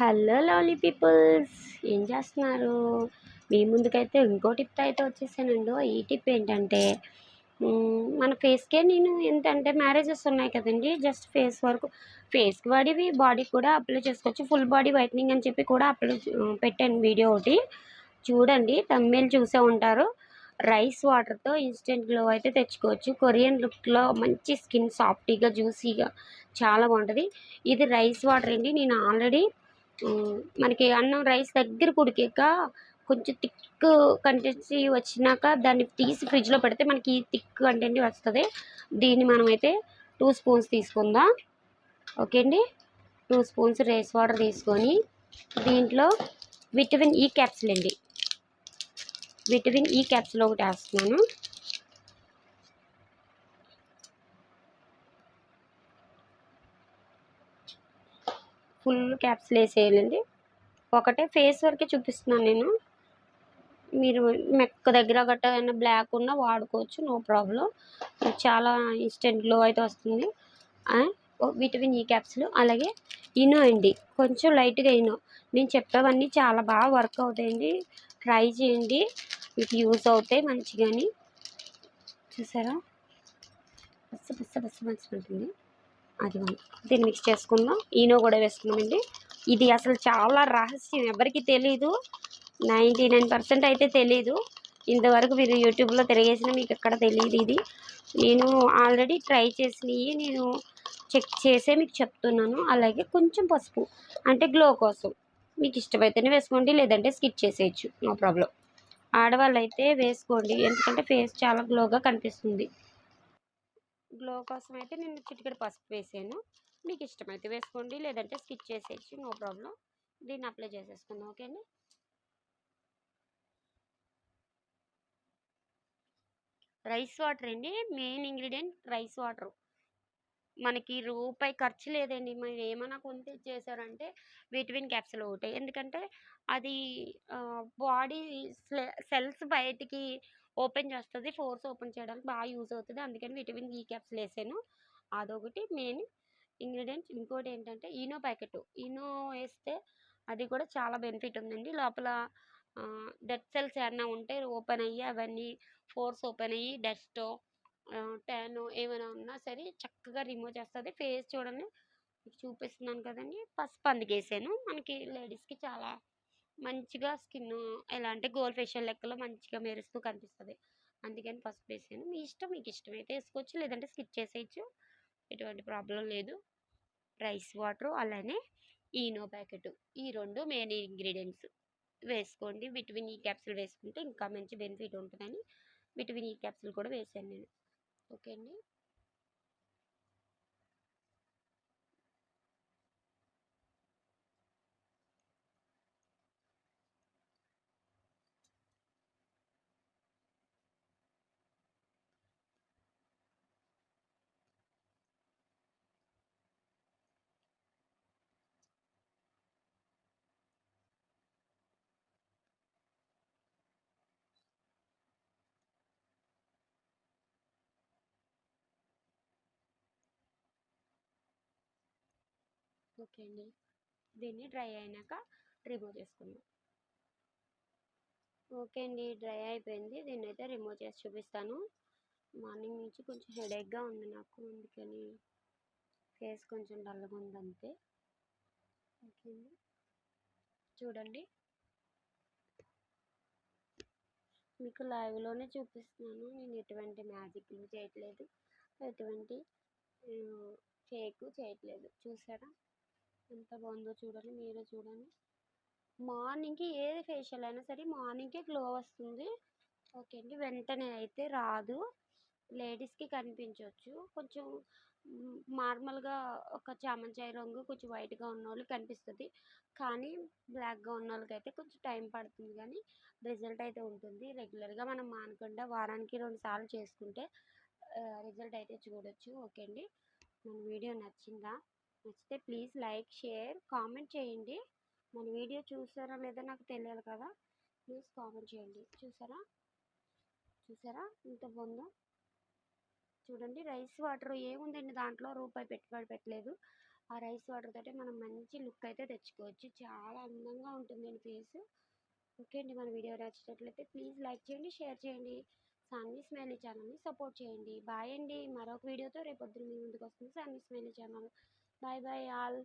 Hello lovely peoples ఏం చేస్తున్నారు? మీ ముందుకైతే ఇంకో టిప్ అయితే వచ్చేసానండి. ఈ టిప్ ఏంటంటే మన ఫేస్కే నేను ఏంటంటే మ్యారేజెస్ ఉన్నాయి కదండి. జస్ట్ ఫేస్ వరకు ఫేస్కి వాడివి బాడీకి కూడా అప్లై చేసుకోవచ్చు. ఫుల్ బాడీ వైట్నింగ్ అని చెప్పి కూడా అప్లై పెట్టాను వీడియో ఒకటి. చూడండి తమ్మిల్ చూసే ఉంటారు. రైస్ వాటర్తో ఇన్స్టెంట్ గ్లో అయితే తెచ్చుకోవచ్చు. కొరియన్ లుక్లో మంచి స్కిన్ సాఫ్టీగా జ్యూసీగా చాలా బాగుంటుంది. ఇది రైస్ వాటర్ అండి. నేను ఆల్రెడీ మనకి అన్నం రైస్ దగ్గర ఉడికాక కొంచెం థిక్ కంటెన్సీ వచ్చినాక దాన్ని తీసి ఫ్రిడ్జ్లో పెడితే మనకి థిక్ కంటెంట్ వస్తుంది. దీన్ని మనమైతే టూ స్పూన్స్ తీసుకుందాం. ఓకే అండి? టూ స్పూన్స్ రైస్ వాటర్ తీసుకొని దీంట్లో విటమిన్ ఈ క్యాప్సిల్ అండి విటమిన్ ఈ క్యాప్సిల్ ఒకటి వేస్తున్నాను. ఫుల్ క్యాప్స్లు వేసేయాలండి. ఒకటే ఫేస్ వరకే చూపిస్తున్నాను నేను. మీరు మెక్క దగ్గర గట్ట ఏమైనా బ్లాక్ ఉన్నా వాడుకోవచ్చు నో ప్రాబ్లం. చాలా ఇన్స్టెంట్ గ్లో అయితే వస్తుంది. విటమిన్ ఈ క్యాప్స్లు అలాగే ఇనో అండి. కొంచెం లైట్గా ఇనో. నేను చెప్పేవన్నీ చాలా బాగా వర్క్ అవుతాయండి. ట్రై చేయండి. మీకు యూస్ అవుతాయి మంచిగాని. చూసారా? బస్సు బస్సు బస్సు మంచిగా ఉంటుంది. అది దీన్ని మిక్స్ చేసుకుందాం. ఈనో కూడా వేసుకున్నామండి ఇది అసలు చాలా రహస్యం. ఎవరికి తెలీదు. నైంటీ నైన్ పర్సెంట్ అయితే తెలీదు. ఇంతవరకు మీరు యూట్యూబ్లో తిరిగేసిన మీకు ఎక్కడ తెలియదు ఇది. నేను ఆల్రెడీ ట్రై చేసినవి నేను చెక్ చేసే మీకు చెప్తున్నాను. అలాగే కొంచెం పసుపు అంటే గ్లో కోసం. మీకు ఇష్టమైతేనే వేసుకోండి లేదంటే స్కిప్ చేసేయచ్చు. No problem. ఆడవాళ్ళు అయితే వేసుకోండి. ఎందుకంటే ఫేస్ చాలా గ్లోగా కనిపిస్తుంది. గ్లో కోసం అయితే నేను చిటికెడు పసుపు వేసాను. మీకు ఇష్టమైతే వేసుకోండి లేదంటే స్కిప్ చేసేసి నో ప్రాబ్లం. దీన్ని అప్లై చేసేసుకుందాం ఓకే అండి? రైస్ వాటర్ అండి మెయిన్ ఇంగ్రీడియంట్ రైస్ వాటర్. మనకి రూపాయి ఖర్చు లేదండి. మీరు ఏమైనా కొంటే చేశారంటే విటమిన్ క్యాప్సిల్ ఒకటి. ఎందుకంటే అది బాడీ సెల్స్ బయటికి ఓపెన్ చేస్తుంది ఫోర్స్ ఓపెన్ చేయడానికి బాగా యూజ్ అవుతుంది. అందుకని విటమిన్ ఈ క్యాప్సిల్ వేసాను. అదొకటి మెయిన్ ఇంగ్రీడియంట్స్. ఇంకోటి ఏంటంటే ఈనో ప్యాకెట్. ఈనో వేస్తే అది కూడా చాలా బెనిఫిట్ ఉందండి. లోపల డెడ్ సెల్స్ ఏమన్నా ఉంటే ఓపెన్ అయ్యి అవన్నీ ఫోర్స్ ఓపెన్ అయ్యి డస్ట్ ట్యాన్ ఏమైనా ఉన్నా సరే చక్కగా రిమూవ్ చేస్తుంది. ఫేస్ చూడండి చూపిస్తున్నాను కదండి. పసుపు అందుకేసాను. మనకి లేడీస్కి చాలా మంచిగా స్కిన్ ఎలా అంటే గోల్ ఫేషియల్ లెక్కలో మంచిగా మెరుస్తూ కనిపిస్తుంది. అందుకని పసుపు వేసాను. మీ ఇష్టం మీకు ఇష్టమైతే వేసుకోవచ్చు. లేదంటే స్కిప్ చేసేయచ్చు. ఎటువంటి ప్రాబ్లం లేదు. రైస్ వాటర్ అలానే ఈనో ప్యాకెట్ ఈ రెండు మెయిన్ ఇంగ్రీడియంట్స్ వేసుకోండి. విటమిన్ ఈ క్యాప్సిల్ వేసుకుంటే ఇంకా మంచి బెనిఫిట్ ఉంటుందని. విటమిన్ ఈ క్యాప్సిల్ కూడా వేసాను నేను. ఓకే అండి. ఓకే అండి. దీన్ని డ్రై అయినాక రిమూవ్ చేసుకుందాం. ఓకే అండి డ్రై అయిపోయింది. దీన్ని అయితే రిమూవ్ చేసి చూపిస్తాను. మార్నింగ్ నుంచి కొంచెం హెడేక్గా ఉంది నాకు అందుకని ఫేస్ కొంచెం డల్గా ఉంది అంతే. ఓకే అండి. చూడండి. మీకు లైవ్లోనే చూపిస్తున్నాను. నేను ఎటువంటి మ్యాజిక్లు చేయట్లేదు. ఎటువంటి ఫేక్ చేయట్లేదు. చూసారా? ఎంత బాగుందో చూడండి మీరే చూడండి. మార్నింగ్కి ఏది ఫేషియల్ అయినా సరే మార్నింగ్కే గ్లో వస్తుంది. ఓకే అండి వెంటనే అయితే రాదు. లేడీస్కి కనిపించవచ్చు కొంచెం నార్మల్గా ఒక చామంచాయి రంగు కొంచెం వైట్గా ఉన్న వాళ్ళకి కనిపిస్తుంది. కానీ బ్లాక్గా ఉన్న వాళ్ళకి అయితే కొంచెం టైం పడుతుంది కానీ రిజల్ట్ అయితే ఉంటుంది. రెగ్యులర్గా మనం మానకుండా వారానికి రెండు సార్లు చేసుకుంటే రిజల్ట్ అయితే చూడొచ్చు. ఓకే అండి మన వీడియో నచ్చిందా? నచ్చితే ప్లీజ్ లైక్ షేర్ కామెంట్ చేయండి. మన వీడియో చూసారా లేదా నాకు తెలియాలి కదా? ప్లీజ్ కామెంట్ చేయండి. చూసారా? చూసారా? ఇంత బొందో. చూడండి రైస్ వాటర్ ఏముందండి దాంట్లో? రూపాయి పెట్టుబడి పెట్టలేదు. ఆ రైస్ వాటర్ తోటే మనం మంచి లుక్ అయితే తెచ్చుకోవచ్చు. చాలా అందంగా ఉంటుందండి ఫేస్. ఓకే అండి మన వీడియో నచ్చినట్లయితే ప్లీజ్ లైక్ చేయండి షేర్ చేయండి. సాన్వి స్మైలీ ఛానల్ని సపోర్ట్ చేయండి. బాయ్ అండి. మరొక వీడియోతో రేపొద్దున మీ ముందుకు వస్తుంది Saanvi smiley channel. Bye bye all